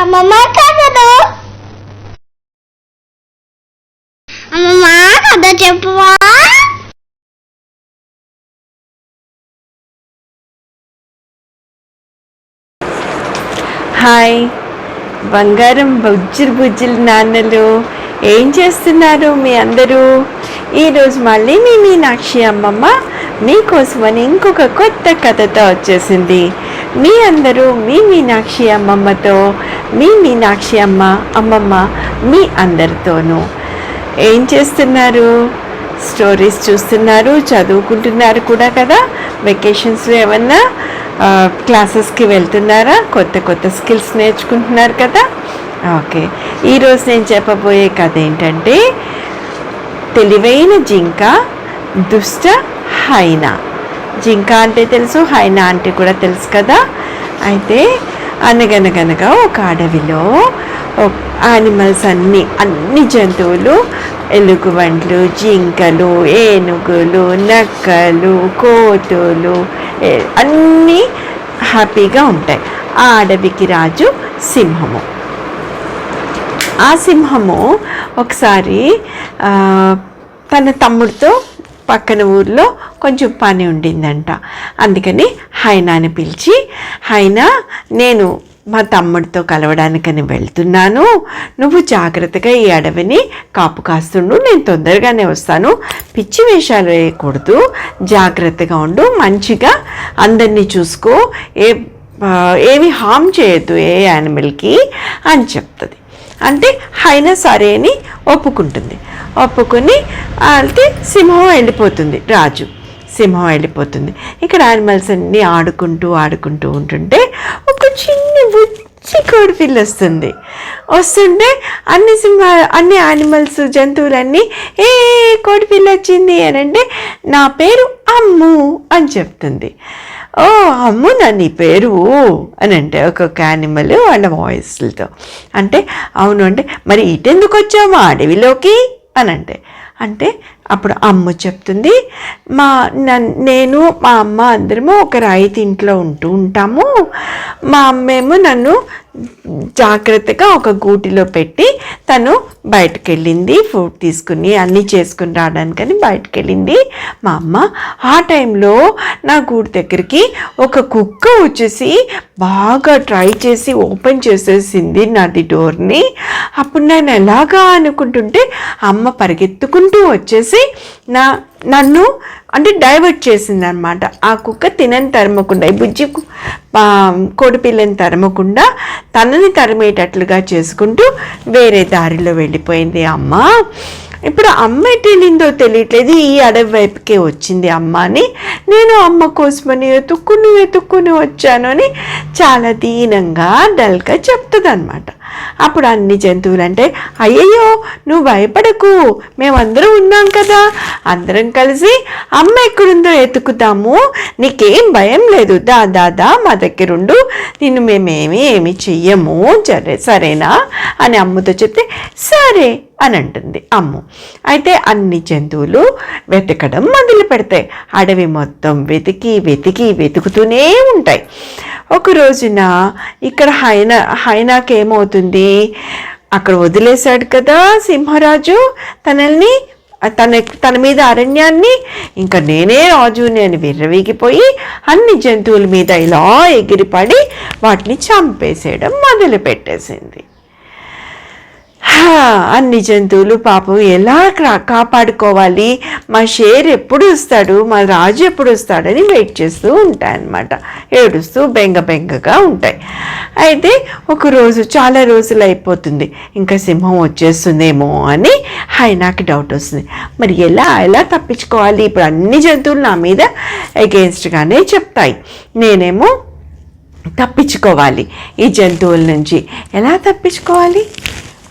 అమ్మమ్మ కథలు అమ్మమ్మ కథ చెప్పువా హాయ్ బంగారం బుజ్జిలు బుజ్జిలు నాన్నలు. ఏం చేస్తున్నారు మీ అందరూ? ఈరోజు మళ్ళీ మీ మీనాక్షి అమ్మమ్మ మీకోసమని ఇంకొక కొత్త కథతో వచ్చేసింది. మీ అందరూ మీ మీనాక్షి అమ్మమ్మతో మీ మీనాక్షి అమ్మ అమ్మమ్మ మీ అందరితోనూ ఏం చేస్తున్నారు? స్టోరీస్ చూస్తున్నారు చదువుకుంటున్నారు కూడా కదా? వెకేషన్స్లో ఏమన్నా క్లాసెస్కి వెళ్తున్నారా? కొత్త కొత్త స్కిల్స్ నేర్చుకుంటున్నారు కదా? ఓకే. ఈరోజు నేను చెప్పబోయే కథ ఏంటంటే తెలివైన జింక దుష్ట హైనా. జింక అంటే తెలుసు హైనా అంటే కూడా తెలుసు కదా. అయితే అనగనగనగా ఒక అడవిలో యానిమల్స్ అన్ని అన్ని జంతువులు ఎలుగుబంట్లు జింకలు ఏనుగులు నక్కలు కోతులు అన్నీ హ్యాపీగా ఉంటాయి. ఆ అడవికి రాజు సింహము. ఆ సింహము ఒకసారి తన తమ్ముడితో పక్కన ఊర్లో కొంచెం పని ఉండిందంట. అందుకని హైనాని పిలిచి హైనా నేను మా తమ్ముడితో కలవడానికని వెళ్తున్నాను. నువ్వు జాగ్రత్తగా ఈ అడవిని కాపు కాస్తుండు నేను తొందరగానే వస్తాను. పిచ్చి వేషాలు వేయకూడదు. జాగ్రత్తగా ఉండు మంచిగా అందరినీ చూసుకో. ఏ ఏమి హామ్ చేయొద్దు ఏ యానిమల్కి అని చెప్తుంది. అంటే హైనా సరే అని ఒప్పుకుంటుంది. ఒప్పుకొని అయితే సింహం వెళ్ళిపోతుంది రాజు. సింహం వెళ్ళిపోతుంది. ఇక్కడ యానిమల్స్ అన్నీ ఆడుకుంటూ ఆడుకుంటూ ఉంటుంటే ఒక చిన్న బుచ్చి కోడిపిల్ల వస్తుంది. వస్తుంటే అన్ని సింహ అన్ని యానిమల్స్ జంతువులన్నీ ఏ కోడిపిల్ల వచ్చింది అని అంటే నా పేరు అమ్ము అని చెప్తుంది. ఓ అమ్ము నా నీ పేరు అని అంటే ఒక్కొక్క యానిమల్ వాళ్ళ వాయిస్లతో అంటే అవును అంటే మరి ఇటెందుకు వచ్చామా అడవిలోకి అని అంటే అంటే అప్పుడు అమ్మ చెప్తుంది మా నన్- నేను మా అమ్మ అందరము ఒక రైతు ఇంట్లో ఉంటూ ఉంటాము. మా అమ్మేమో నన్ను జాగ్రత్తగా ఒక గూటిలో పెట్టి తను బయటకు వెళ్ళింది ఫుడ్ తీసుకుని అన్నీ చేసుకుని రావడానికని బయటకు వెళ్ళింది మా అమ్మ ఆ టైంలో నా గూడు దగ్గరికి ఒక కుక్క వచ్చేసి బాగా ట్రై చేసి ఓపెన్ చేసేసింది నాది డోర్ని. అప్పుడు నేను ఎలాగా అనుకుంటుంటే అమ్మ పరిగెత్తుకుంటూ వచ్చేసి నా నన్ను అంటే డైవర్ట్ చేసింది అనమాట ఆ కుక్క తినని తరమకుండా ఈ బుజ్జి కు- ఆ, కోడిపిల్లని తరమకుండా తనని తరిమేటట్లుగా చేసుకుంటూ వేరే దారిలో వెళ్ళిపోయింది అమ్మ. ఇప్పుడు అమ్మ ఎటు తెలియట్లేదు. ఈ అడవి వైపుకే వచ్చింది అమ్మ అని నేను అమ్మ కోసమని వెతుక్కుని వెతుక్కుని వచ్చాను అని చాలా దీనంగా డల్గా చెప్తుంది అనమాట అప్పుడు అన్ని జంతువులు అంటే అయ్యయ్యో నువ్వు భయపడకు. మేమందరం ఉన్నాం కదా. అందరం కలిసి అమ్మ ఎక్కడుందో ఎతుకుతాము నీకేం భయం లేదు. దా దాదా మా దగ్గరుండు నిన్ను మేమేమి ఏమి చెయ్యము. సరే సరేనా? అని అమ్మతో చెప్తే సరే. అని అంటుంది. అమ్ము. అయితే అన్ని జంతువులు వెతకడం మొదలు పెడతాయి అడవి మొత్తం వెతికి వెతికి వెతుకుతూనే ఉంటాయి. ఒక రోజున ఇక్కడ హైనా హైనాకి ఏమవుతుంది అక్కడ వదిలేశాడు కదా సింహరాజు తనల్ని తన తన మీద అరణ్యాన్ని. ఇంకా నేనే రాజుని అని విర్రవీగిపోయి అన్ని జంతువుల మీద ఇలా ఎగిరిపడి వాటిని చంపేసేయడం మొదలు పెట్టేసింది అన్ని జంతువులు పాపం ఎలా కా- కాపాడుకోవాలి? మా షేర్ ఎప్పుడు వస్తాడు? మా రాజు ఎప్పుడు వస్తాడని వెయిట్ చేస్తూ ఉంటాయన్నమాట. ఏడుస్తూ బెంగ బెంగగా ఉంటాయి. అయితే ఒక రోజు చాలా రోజులు అయిపోతుంది. ఇంకా సింహం వచ్చేస్తుందేమో అని హైనాకి డౌట్ వస్తుంది. మరి ఎలా ఎలా తప్పించుకోవాలి? ఇప్పుడు అన్ని జంతువులు నా మీద అగేన్స్ట్గానే చెప్తాయి. నేనేమో తప్పించుకోవాలి ఈ జంతువుల నుంచి. ఎలా తప్పించుకోవాలి?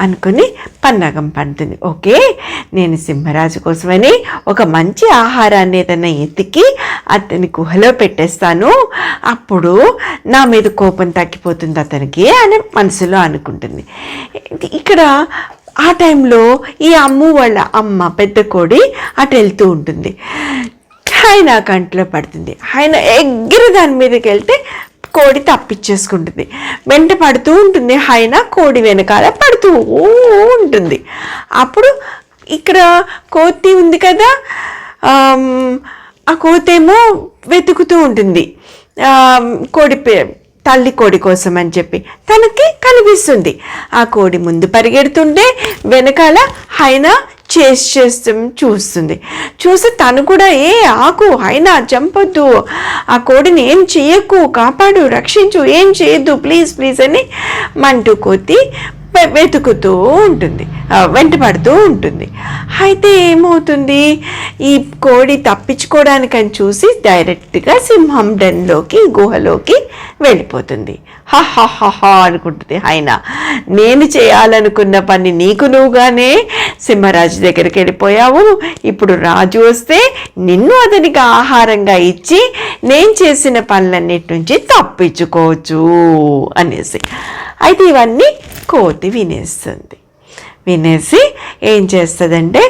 అనుకుని పన్నాగం పండుతుంది. ఓకే? నేను సింహరాజు కోసమని ఒక మంచి ఆహారాన్ని ఏదైనా ఎతికి అతని గుహలో పెట్టేస్తాను. అప్పుడు నా మీద కోపం తగ్గిపోతుంది అతనికి అని మనసులో అనుకుంటుంది. ఇక్కడ ఆ టైంలో ఈ అమ్ము వాళ్ళ అమ్మ పెద్ద కోడి అటు వెళ్తూ ఉంటుంది. ఆయన కంట్లో పడుతుంది. ఆయన ఎగ్గిరి దాని మీదకి వెళ్తే కోడి తప్పించేసుకుంటుంది. వెంట పడుతూ ఉంటుంది. హైనా కోడి వెనకాల పడుతూ ఉంటుంది. అప్పుడు ఇక్కడ కోతి ఉంది కదా ఆ కోతేమో వెతుకుతూ ఉంటుంది. కోడి పే- తల్లి కోడి కోసం అని చెప్పి తనకి కనిపిస్తుంది. ఆ కోడి ముందు పరిగెడుతుంటే వెనకాల హైనా చేసి చేస్తూ చూస్తుంది. చూసి తను కూడా ఏ ఆకు హైనా చంపొద్దు. ఆ కోడిని ఏం చేయకు కాపాడు రక్షించు ఏం చేయొద్దు ప్లీజ్ ప్లీజ్ అని మంటూ కోతి వెతుకుతూ ఉంటుంది. వెంటపడుతూ ఉంటుంది. అయితే ఏమవుతుంది? ఈ కోడి తప్పించుకోవడానికని చూసి డైరెక్ట్గా సింహం డెన్లోకి గుహలోకి వెళ్ళిపోతుంది. హా అనుకుంటుంది ఆయన. నేను చేయాలనుకున్న పని నీకు నువ్వుగానే సింహరాజు దగ్గరికి వెళ్ళిపోయావు. ఇప్పుడు రాజు వస్తే నిన్ను అతనికి ఆహారంగా ఇచ్చి నేను చేసిన పనులన్నిటి నుంచి తప్పించుకోవచ్చు అనేసి. అయితే ఇవన్నీ కోతి వినేస్తుంది. వినేసి ఏం చేస్తుందంటే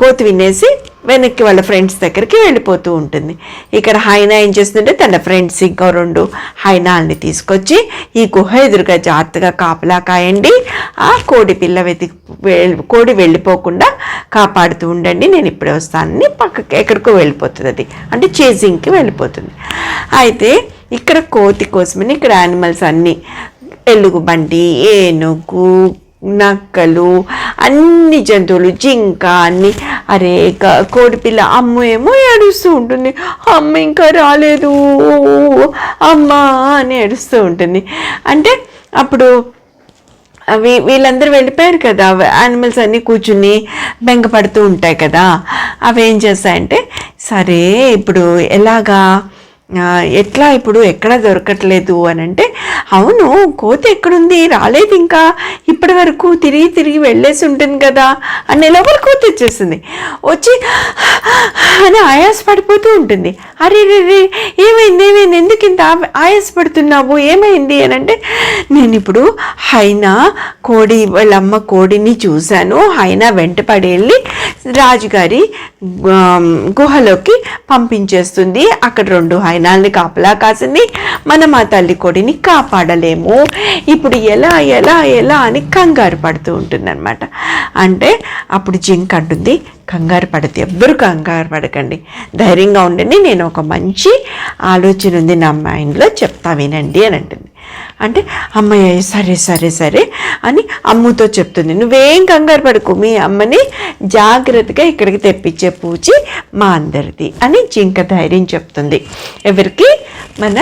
కోతి వినేసి వెనక్కి వాళ్ళ ఫ్రెండ్స్ దగ్గరికి వెళ్ళిపోతూ ఉంటుంది. ఇక్కడ హైనా ఏం చేస్తుంటే తన ఫ్రెండ్స్ ఇంకో రెండు హైనాల్ని తీసుకొచ్చి ఈ గుహ ఎదురుగా జాగ్రత్తగా కాపలా కాయండి. ఆ కోడి పిల్ల వెతికి కోడి వెళ్ళిపోకుండా కాపాడుతూ ఉండండి. నేను ఇప్పుడే వస్తానని పక్కకి ఎక్కడికో వెళ్ళిపోతుంది అది అంటే చేజింగ్కి వెళ్ళిపోతుంది. అయితే ఇక్కడ కోతి కోసమని ఇక్కడ యానిమల్స్ అన్నీ ఎలుగుబంటి ఏనుగు నక్కలు అన్ని జంతువులు జింక అన్ని. అరే క- కోడిపిల్ల అమ్మ ఏమో ఏడుస్తూ ఉంటుంది. అమ్మ ఇంకా రాలేదు. అమ్మ అని ఏడుస్తూ ఉంటుంది. అంటే అప్పుడు అవి వీళ్ళందరూ వెళ్ళిపోయారు కదా. యానిమల్స్ అన్నీ కూర్చుని బెంగపడుతూ ఉంటాయి కదా. అవి ఏం చేస్తాయంటే సరే ఇప్పుడు ఎలాగా ఎట్లా ఇప్పుడు ఎక్కడ దొరకట్లేదు అని అంటే అవును కోతి ఎక్కడుంది? రాలేదు ఇంకా. ఇప్పటి వరకు తిరిగి తిరిగి వెళ్ళేసి ఉంటుంది కదా అని లోపల కోతి వచ్చేస్తుంది? వచ్చి అని ఆయాస పడిపోతూ ఉంటుంది. అరే రే రే ఏమైంది ఏమైంది? ఎందుకు ఇంత ఆ- ఆయాసపడుతున్నావు? ఏమైంది అని అంటే నేను ఇప్పుడు హైనా కోడి వాళ్ళమ్మ కోడిని చూశాను. హైనా వెంటపడి వెళ్ళి రాజుగారి గుహలోకి పంపించేస్తుంది. అక్కడ రెండు హైనాల్ని కాపలా కాసింది మనం ఆ తల్లి కొడిని కాపాడలేము. ఇప్పుడు ఎలా ఎలా ఎలా అని కంగారు పడుతూ ఉంటుంది అంటే అప్పుడు జింక్ అంటుంది కంగారు పడద్దు ఎవ్వరు కంగారు పడకండి. ధైర్యంగా ఉండండి నేను ఒక మంచి ఆలోచన ఉంది నా మైండ్లో చెప్తా వినండి అని అంటుంది. అంటే అమ్మయ్య సరే సరే సరే అని అమ్ముతో చెప్తుంది. నువ్వేం కంగారు పడుకు మీ అమ్మని జాగ్రత్తగా ఇక్కడికి తెప్పించే పూచి మా అందరిది అని జింక ధైర్యం చెప్తుంది. ఎవరికి? మన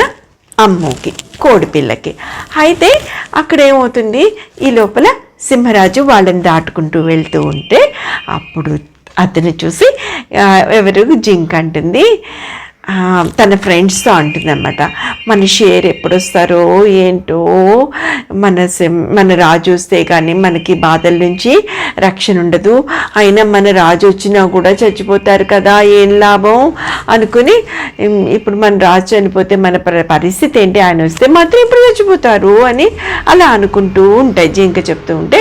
అమ్ముకి కోడిపిల్లకి అయితే అక్కడ ఏమవుతుంది ఈ లోపల సింహరాజు వాళ్ళని దాటుకుంటూ వెళ్తూ ఉంటే అప్పుడు అతను చూసి ఎవరు? జింక్ అంటుంది. తన ఫ్రెండ్స్తో అంటుందన్నమాట. మన షేర్ ఎప్పుడు వస్తారో ఏంటో మన మన రాజు వస్తే కానీ మనకి బాధల నుంచి రక్షణ ఉండదు. అయినా మన రాజు వచ్చినా కూడా చచ్చిపోతారు కదా ఏం లాభం? అనుకుని ఇప్పుడు మన రాజు చనిపోతే మన పరిస్థితి ఏంటి? ఆయన వస్తే మాత్రం ఇప్పుడు చచ్చిపోతారు అని అలా అనుకుంటూ ఉంటాయి. జింక చెప్తూ ఉంటే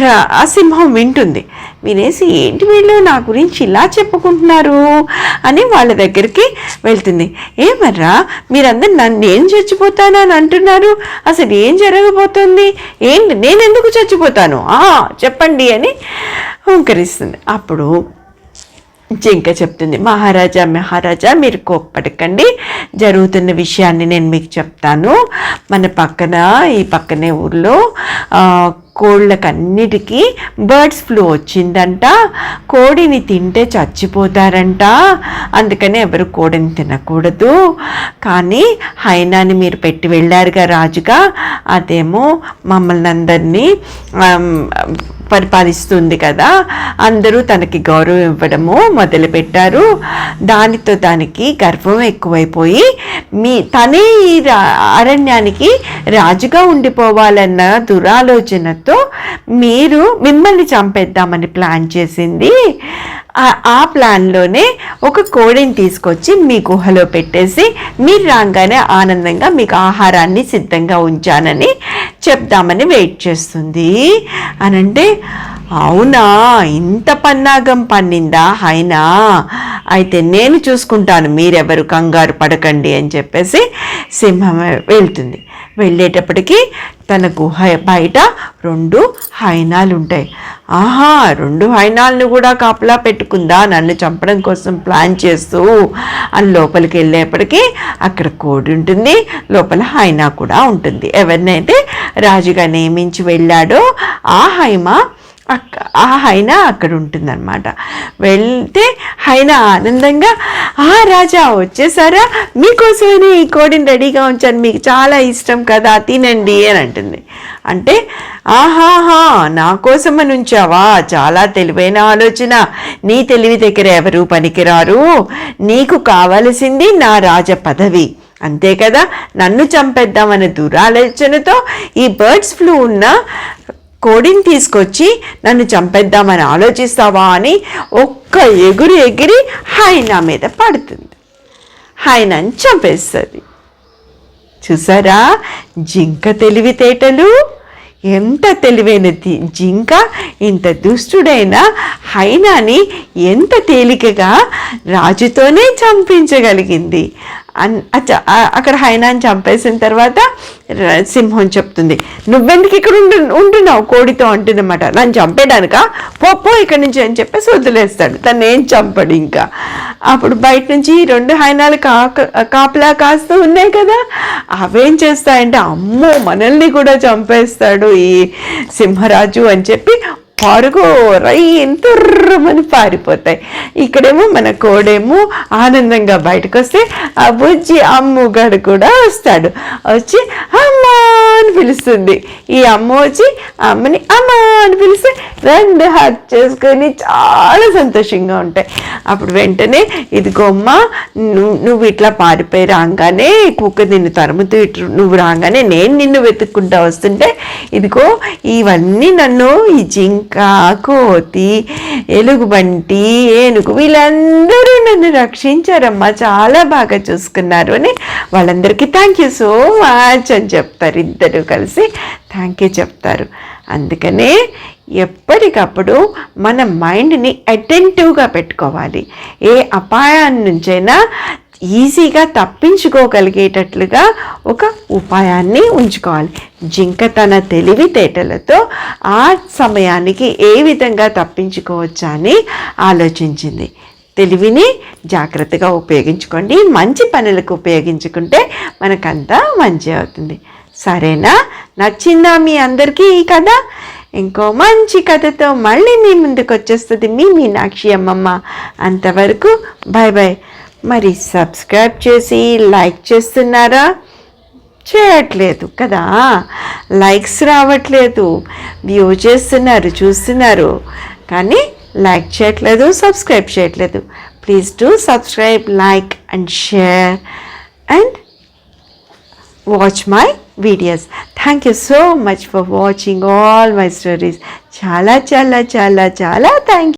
ఆ సింహం వింటుంది. వినేసి ఏంటి వీళ్ళు? నా గురించి ఇలా చెప్పుకుంటున్నారు? అని వాళ్ళ దగ్గరికి వెళ్తుంది. ఏమర్రా మీరందరు నన్ను ఏం చచ్చిపోతానని అంటున్నారు? అసలు ఏం జరగబోతుంది? ఏంటి నేను ఎందుకు చచ్చిపోతాను? ఆ, చెప్పండి అని హుంకరిస్తుంది. అప్పుడు జింక చెప్తుంది మహారాజా మహారాజా మీరు కోప్పడకండి. జరుగుతున్న విషయాన్ని నేను మీకు చెప్తాను. మన పక్కన ఈ పక్కనే ఊర్లో కోళ్ళకన్నిటికీ బర్డ్స్ ఫ్లూ వచ్చిందంట. కోడిని తింటే చచ్చిపోతారంట. అందుకని ఎవరు కోడిని తినకూడదు. కానీ హైనాని మీరు పెట్టి వెళ్ళారుగా రాజుగా. అదేమో మమ్మల్ని అందరినీ పరిపాలిస్తుంది కదా. అందరూ తనకి గౌరవం ఇవ్వడము మొదలుపెట్టారు. దానితో దానికి గర్వం ఎక్కువైపోయి మీ తనే ఈ అరణ్యానికి రాజుగా ఉండిపోవాలన్న దురాలోచనతో మీరు మిమ్మల్ని చంపేద్దామని ప్లాన్ చేసింది. ఆ- ప్లాన్లోనే ఒక కోడిని తీసుకొచ్చి మీ గుహలో పెట్టేసి మీరు రాగానే ఆనందంగా మీకు ఆహారాన్ని సిద్ధంగా ఉంచానని చెప్దామని వెయిట్ చేస్తుంది. అని అంటే అవునా? ఇంత పన్నాగం పన్నిందా హైనా అయితే నేను చూసుకుంటాను మీరెవరు కంగారు పడకండి అని చెప్పేసి సింహం వెళ్తుంది. వెళ్ళేటప్పటికి తన గుహ బయట రెండు హైనాలు ఉంటాయి ఆహా రెండు హైనాలను కూడా కాపలా పెట్టుకుందా? నన్ను చంపడం కోసం ప్లాన్ చేస్తూ అని లోపలికి వెళ్ళేప్పటికీ అక్కడ కోడి ఉంటుంది లోపల హైనా కూడా ఉంటుంది. ఎవరినైతే రాజుగా నియమించి వెళ్ళాడో ఆ హైమ ఆ హైనా అక్కడ ఉంటుందన్నమాట వెళ్తే హైనా ఆనందంగా ఆ రాజా వచ్చేసారా? మీకోసమని ఈ కోడిని రెడీగా ఉంచాను. మీకు చాలా ఇష్టం కదా తినండి అని అంటుంది. అంటే ఆహాహా నా కోసమని ఉంచావా చాలా తెలివైన ఆలోచన. నీ తెలివి దగ్గర ఎవరు పనికిరారు? నీకు కావలసింది నా రాజ పదవి. అంతే కదా నన్ను చంపేద్దామనే దురాలోచనతో ఈ బర్డ్స్ ఫ్లూ ఉన్న కోడిని తీసుకొచ్చి నన్ను చంపేద్దామని ఆలోచిస్తావా అని ఒక్క ఎగురు ఎగిరి హైనా మీద పడుతుంది. హైనాని చంపేస్తుంది. చూసారా? జింక తెలివితేటలు? ఎంత తెలివైన జింక ఇంత దుష్టుడైన హైనాని ఎంత తేలికగా రాజుతోనే చంపించగలిగింది. అక్కడ హైనాని చంపేసిన తర్వాత సింహం చెప్తుంది. నువ్వెందుకు ఇక్కడ ఉండు ఉంటున్నావు? కోడితో అంటుందన్నమాట. నన్ను చంపేయడానిక? పో ఇక్కడి నుంచి అని చెప్పేసి వదిలేస్తాడు. తను ఏం చంపడు ఇంకా. అప్పుడు బయట నుంచి ఈ రెండు హైనాలు కాక కాపలా కాస్తూ ఉన్నాయి కదా. అవేం చేస్తాయంటే అమ్మో మనల్ని కూడా చంపేస్తాడు ఈ సింహరాజు అని చెప్పి పరుగు రై ఎంతుర్రమని పారిపోతాయి. ఇక్కడేమో మన కోడేమో ఆనందంగా బయటకు వస్తే ఆ బుజ్జి అమ్ముగాడు కూడా వస్తాడు. వచ్చి అని పిలుస్తుంది. ఈ అమ్మ వచ్చి అమ్మని అమ్మా అని పిలిస్తే రెండు హక్ చేసుకొని చాలా సంతోషంగా ఉంటాయి. అప్పుడు వెంటనే ఇదిగో అమ్మ నువ్వు నువ్వు ఇట్లా పారిపోయి రాగానే కుక్క నిన్ను తరుముతూ ఇటు నువ్వు రాగానే నేను నిన్ను వెతుక్కుంటా వస్తుంటే ఇదిగో ఇవన్నీ నన్ను ఈ జింక కోతి ఎలుగుబంటి ఏనుగు వీళ్ళందరూ నన్ను రక్షించారమ్మా చాలా బాగా చూసుకున్నారు అని వాళ్ళందరికీ థ్యాంక్ యూ సో మచ్ అని చెప్తారు ఇద్దరు. కలిసి థ్యాంక్ యూ చెప్తారు. అందుకనే ఎప్పటికప్పుడు మన మైండ్ని అటెంటివ్గా పెట్టుకోవాలి. ఏ అపాయాన్ని నుంచైనా ఈజీగా తప్పించుకోగలిగేటట్లుగా ఒక ఉపాయాన్ని ఉంచుకోవాలి. జింక తన తెలివితేటలతో ఆ సమయానికి ఏ విధంగా తప్పించుకోవచ్చా అని ఆలోచించింది. తెలివిని జాగ్రత్తగా ఉపయోగించుకోండి. మంచి పనులకు ఉపయోగించుకుంటే మనకంతా మంచి అవుతుంది. సరేనా? నచ్చిందా మీ అందరికీ ఈ కథ? ఇంకో మంచి కథతో మళ్ళీ మీ ముందుకు వచ్చేస్తుంది మీ మీనాక్షి అమ్మమ్మ. అంతవరకు బాయ్ బాయ్ మరి సబ్స్క్రైబ్ చేసి లైక్ చేస్తున్నారా? చేయట్లేదు కదా? లైక్స్ రావట్లేదు. వ్యూ చేస్తున్నారు చూస్తున్నారు. కానీ లైక్ చేయట్లేదు సబ్స్క్రైబ్ చేయట్లేదు. Please do subscribe like and share and watch my videos thank you so much for watching all my stories చాలా చాలా చాలా చాలా థ్యాంక్